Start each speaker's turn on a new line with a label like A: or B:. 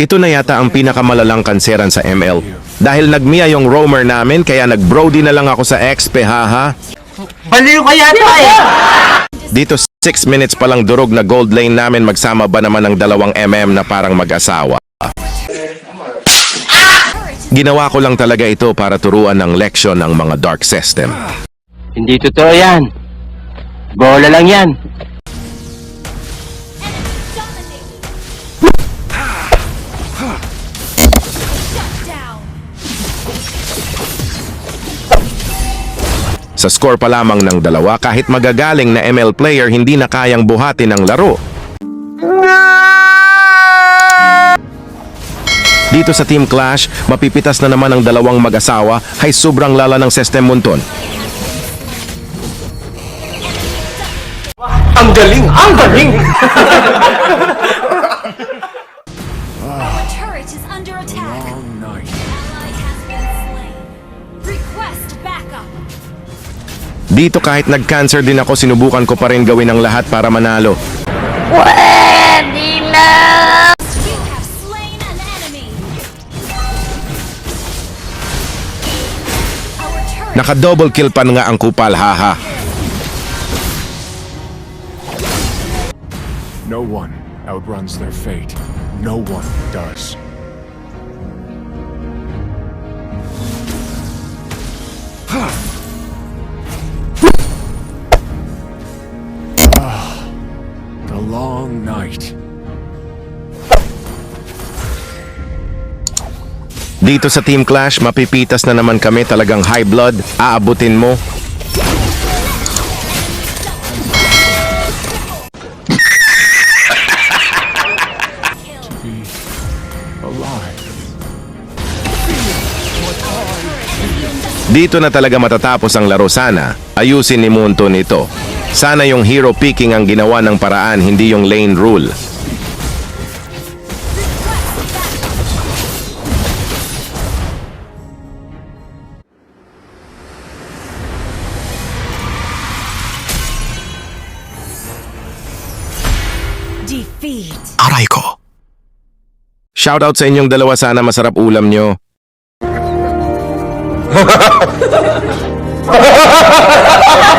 A: Ito na yata ang pinakamalalang kanseran sa ML. Dahil nagmiya yung roamer namin, kaya nag-brody na lang ako sa XP, haha.
B: Baliw ka yata eh!
A: Dito 6 minutes pa lang durog na gold lane namin magsama ba naman ng dalawang MM na parang mag-asawa. Ginawa ko lang talaga ito para turuan ng leksyon ng mga dark system.
B: Hindi totoo yan. Bola lang yan.
A: Sa score pa lamang ng dalawa, kahit magagaling na ML player hindi na kayang buhatin ang laro. Dito sa Team Clash, mapipitas na naman ang dalawang mag-asawa ay sobrang lala ng System Munton.
B: Ang galing! Ang galing!
C: Request backup.
A: Dito kahit nag-cancer din ako, sinubukan ko pa rin gawin ang lahat para manalo.
C: Our turret
A: Naka-double kill pa nga ang kupal, haha.
D: No one outruns their fate. No one does. Long night.
A: Dito sa Team Clash, mapipitas na naman kami talagang high blood. Aabutin mo.
D: Alive.
A: Dito na talaga matatapos ang laro sana. Ayusin ni Munto nito. Sana yung hero picking ang ginawa ng paraan, hindi yung lane rule.
C: defeat.
A: Aray ko. Shoutout sa inyong dalawa sana masarap ulam nyo. ハハハハ